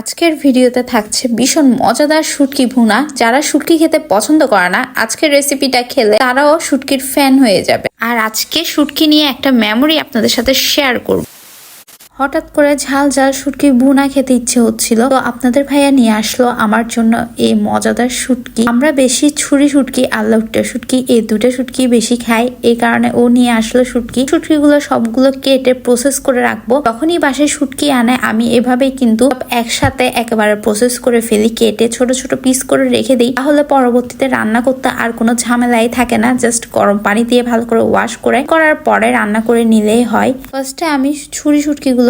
আজকের ভিডিওতে থাকছে ভীষণ মজাদার শুটকি ভুনা। যারা শুটকি খেতে পছন্দ করে না, আজকের রেসিপিটা খেলে তারাও শুটকির ফ্যান হয়ে যাবে। আর আজকে শুটকি নিয়ে একটা মেমোরি আপনাদের সাথে শেয়ার করব। হঠাৎ করে ঝাল ঝাল শুটকি ভুনা খেতে ইচ্ছে হচ্ছিল। তো আপনাদের ভাইয়া নিয়ে আসলো আমার জন্য এই মজাদার শুটকি। আমরা বেশি ছুরি শুটকি আর লউট্টা শুটকি, এই দুটো শুটকি বেশি খাই। এই কারণে ও নিয়ে আসলো শুটকি। শুটকিগুলো সবগুলো কেটে প্রসেস করে রাখব। যখনই বাসায় শুটকি আনে, আমি এভাবেই কিন্তু একসাথে একেবারে প্রসেস করে ফেলি, কেটে ছোট ছোট পিস করে রেখে দিই। তাহলে পরবর্তীতে রান্না করতে আর কোনো ঝামেলাই থাকে না। জাস্ট গরম পানি দিয়ে ভালো করে ওয়াশ করে, করার পরে রান্না করে নিলেই হয়। ফার্স্টে আমি ছুরি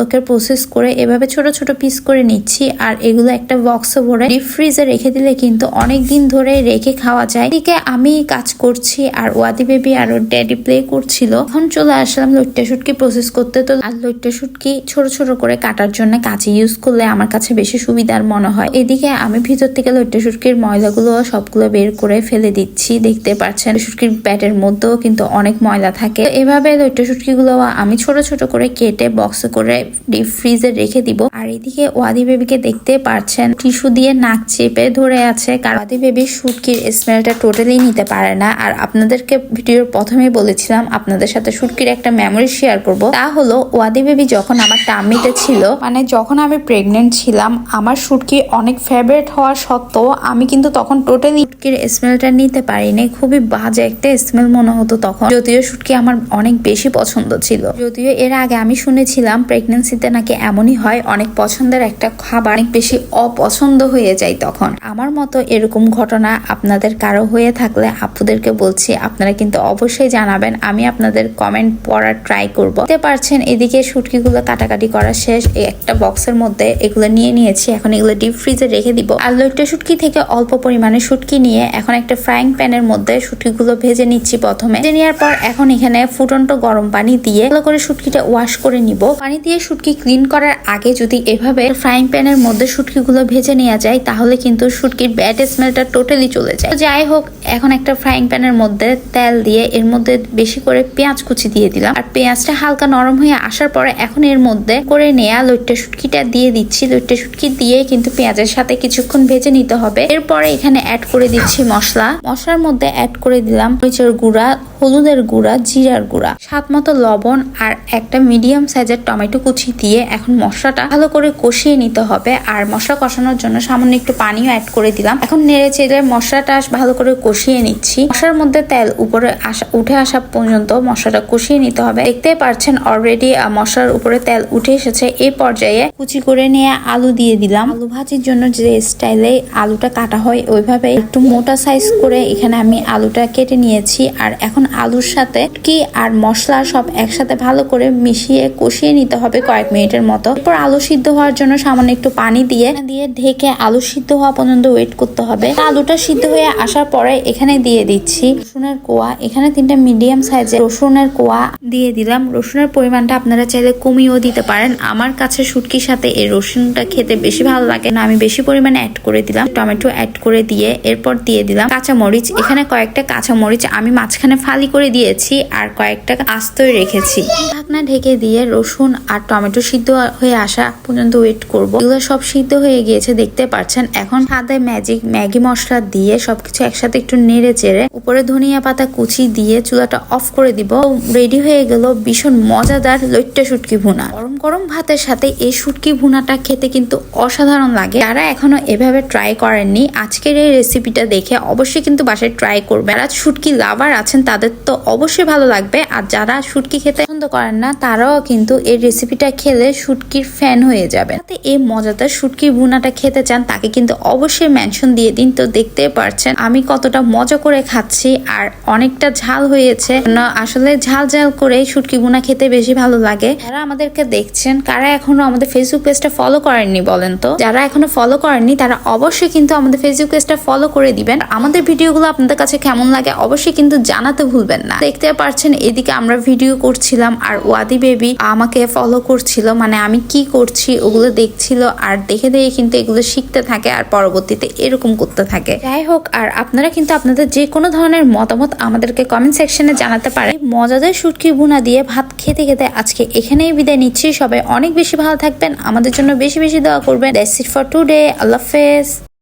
শুটকিগুলোকে প্রসেস করে এভাবে ছোট ছোট পিস করে নিচ্ছি। আর এগুলো একটা বক্সে ভরে ডিপ ফ্রিজে রেখে দিলে কিন্তু অনেক দিন ধরে রেখে খাওয়া যায়। এদিকে আমি কাজ করছি আর ওয়াদি বেবি আর ওর ড্যাডি প্লে করছিল। এখন চলে আসলাম লইট্টা শুটকি প্রসেস করতে। তো আর লইট্টা শুটকি ছোট ছোট করে কাটার জন্য কাঁচি ইউজ করলে আমার কাছে বেশি সুবিধার মনে হয়। এদিকে আমি ভিতর থেকে লইট্টা শুটকির ময়লাগুলো সবগুলো বের করে ফেলে দিচ্ছি। দেখতে পাচ্ছেন শুটকির ব্যাটের মধ্যেও কিন্তু অনেক ময়লা থাকে। এভাবে লইট্টা শুটকিগুলো আমি ছোট ছোট করে কেটে বক্সে করে ডিপ ফ্রিজে রেখে দিব। আর এদিকে ওয়াদি বেবিকে দেখতে পারছেন, টিস্যু দিয়ে নাক চেপে ধরে আছে, কারণ ওয়াদি বেবি শুটকির স্মেলটা টোটালি নিতে পারে না। আর আপনাদেরকে ভিডিওর প্রথমেই বলেছিলাম, আপনাদের সাথে শুটকির একটা মেমোরি শেয়ার করব। তা হলো, ওয়াদি বেবি যখন আমার টামিতে ছিল মানে যখন আমি প্রেগনেন্ট ছিলাম, আমার শুটকি অনেক ফেভারিট হওয়া সত্ত্বেও আমি কিন্তু তখন টোটালি শুটকির স্মেলটা নিতে পারিনি। খুবই বাজে একটা স্মেল মনে হতো তখন, যদিও শুটকি আমার অনেক বেশি পছন্দ ছিল। যদিও এর আগে আমি শুনেছিলাম প্রেগনেন্সিতে নাকি এমনই হয়, অনেক পছন্দের একটা খাবার অনেক বেশি অপছন্দ হয়ে যায় তখন। আমার মতো এরকম ঘটনা আপনাদের কারও হয়ে থাকলে আপুদেরকে বলছি, আপনারা কিন্তু অবশ্যই জানাবেন, আমি আপনাদের কমেন্ট পড়ার ট্রাই করব। দেখতে পারছেন, এদিকে শুটকিগুলো কাটাকাটি করা শেষ একটা বক্সের মধ্যে এগুলো নিয়ে নিয়েছি, এখন এগুলো ডিপ ফ্রিজে রেখে দিব। আর লইট্টা শুটকি থেকে অল্প পরিমাণে শুটকি নিয়ে এখন একটা ফ্রাইং প্যানের মধ্যে শুটকিগুলো ভেজে নিচ্ছি প্রথমে। ভেজে নেওয়ার পর এখন এখানে ফুটন্ত গরম পানি দিয়ে ভালো করে শুটকিটা ওয়াশ করে নিব। পানি দিয়ে শুটকি ক্লিন করার আগে যদি এভাবে ফ্রাইং প্যানের মধ্যে শুটকিগুলো ভেজে নেওয়া যায়, তাহলে কিন্তু শুটকির ব্যাড স্মেলটা টোটালি চলে যায়। যাই হোক, এখন একটা ফ্রাইং প্যানের মধ্যে তেল দিয়ে এর মধ্যে বেশি করে পেঁয়াজ কুচি দিয়ে দিলাম। আর পেঁয়াজটা হালকা নরম হয়ে আসার পরে এখন এর মধ্যে করে নেয়া লইট্টা শুটকিটা দিয়ে দিচ্ছি। লইট্টা শুটকি দিয়ে কিন্তু পেঁয়াজের সাথে কিছুক্ষণ ভেজে নিতে হবে। এরপরে এখানে অ্যাড করে দিচ্ছি মশলা। মশলার মধ্যে অ্যাড করে দিলাম মরিচের গুঁড়া, হলুদের গুঁড়া, জিরার গুঁড়া স্বাদ মতো লবণ আর একটা মিডিয়াম সাইজের টমেটো কুচি দিয়ে এখন মশলাটা ভালো করে কষিয়ে নিতে হবে। আর মশলা কষানোর জন্য সামান্য একটু পানিও অ্যাড করে দিলাম। এখন নেড়ে চেড়ে মশলাটা ভালো করে কষিয়ে নিচ্ছি। মশলার মধ্যে তেল উপরে আসা উঠে আসা পর্যন্ত মশলাটা কষিয়ে নিতে হবে। দেখতে পারছেন অলরেডি মশলার উপরে তেল উঠে এসেছে। এই পর্যায়ে কুচি করে নিয়ে আলু দিয়ে দিলাম। আলু ভাজির জন্য যে স্টাইলে আলুটা কাটা হয়, ওইভাবে একটু মোটা সাইজ করে এখানে আমি আলুটা কেটে নিয়েছি। আর এখন আলুর সাথে কি আর মশলা সব একসাথে ভালো করে মিশিয়ে কষিয়ে নিতে হবে। কয়েক মিনিটের মতো। এরপর আলু সিদ্ধ হওয়ার জন্য সামান্য একটু পানি দিয়ে দিয়ে ঢেকে আলু সিদ্ধ হওয়া পর্যন্ত ওয়েট করতে হবে। আলুটা সিদ্ধ হয়ে আসার পরে এখানে দিয়ে দিচ্ছি রসুনের কোয়া। এখানে তিনটা মিডিয়াম সাইজের রসুনের কোয়া দিয়ে দিলাম। রসুনের পরিমাণটা আপনারা চাইলে কমিয়েও দিতে পারেন। আমার কাছে শুটকির সাথে এই রসুনটা খেতে বেশি ভালো লাগে না। আমি বেশি পরিমাণে অ্যাড করে দিলাম। টমেটো অ্যাড করে দিয়ে এরপর দিয়ে দিলাম কাঁচা মরিচ এখানে কয়েকটা কাঁচা মরিচ আমি মাঝখানে ফালি করে দিয়েছি আর কয়েকটা আস্তই রেখেছি। ঢাকনা ঢেকে দিয়ে রসুন আর টমেটো সিদ্ধ হয়ে আসা পর্যন্ত ওয়েট করব। এগুলো সব সিদ্ধ হয়ে গিয়েছে, দেখতে পাচ্ছেন। এখন সাদে ম্যাজিক ম্যাগি মশলা দিয়ে সবকিছু একসাথে একটু নেড়ে চেড়ে উপরে ধনিয়া পাতা কুচি দিয়ে চুলাটা অফ করে দিব। রেডি হয়ে গেল ভীষণ মজাদার লইট্টা সুটকি ভুনা। গরম ভাতের সাথে এই শুটকি ভুনাটা খেতে কিন্তু অসাধারণ লাগে। যারা এখনও এভাবে ট্রাই করেননি, আজকের এই রেসিপিটা দেখে অবশ্যই কিন্তু বাসায় ট্রাই করবে। যারা শুটকি লাভার আছেন, তাদের তো অবশ্যই ভালো লাগবে। আর যারা শুটকি খেতে পছন্দ করেন না, তারাও কিন্তু এই রেসিপিটা খেলে শুটকির ফ্যান হয়ে যাবে যাতে এই মজাদার শুটকির ভুনাটা খেতে চান, তাকে কিন্তু অবশ্যই মেনশন দিয়ে দিন। তো দেখতে পারছেন, আমি কতটা মজা করে খাচ্ছি আর অনেকটা ঝাল হয়েছে। আসলে ঝাল ঝাল করে শুটকি ভুনা খেতে বেশি ভালো লাগে। যারা আমাদেরকে দেখছেন, কারা এখনও আমাদের ফেসবুক পেজটা ফলো করেননি বলেন তো? যারা এখনও ফলো করেননি, তারা অবশ্যই কিন্তু আমাদের ফেসবুক পেজটা ফলো করে দিবেন। আমাদের ভিডিওগুলো আপনাদের কাছে কেমন লাগে অবশ্যই কিন্তু জানাতে ভুলবেন না। দেখতে পারছেন, এদিকে আমরা ভিডিও করছিলাম আর ওয়াদি বেবি আমাকে ফলো করছিল মানে আমি কি করছি ওগুলো দেখছিল আর দেখে দেখে কিন্তু এগুলো শিখতে থাকে আর পরবর্তীতে এরকম করতে থাকে। যাই হোক, আর আপনারা কিন্তু আপনাদের যে কোনো ধরনের মতামত আমাদেরকে কমেন্ট সেকশনে জানাতে পারে মজাদার শুটকি ভুনা দিয়ে ভাত খেতে খেতে আজকে এখানেই বিদায় নিচ্ছি। সবাই অনেক বেশি ভালো থাকবেন। আমাদের জন্য বেশি বেশি দোয়া করবেন। ফর টুডে আল্লাহ হাফেজ।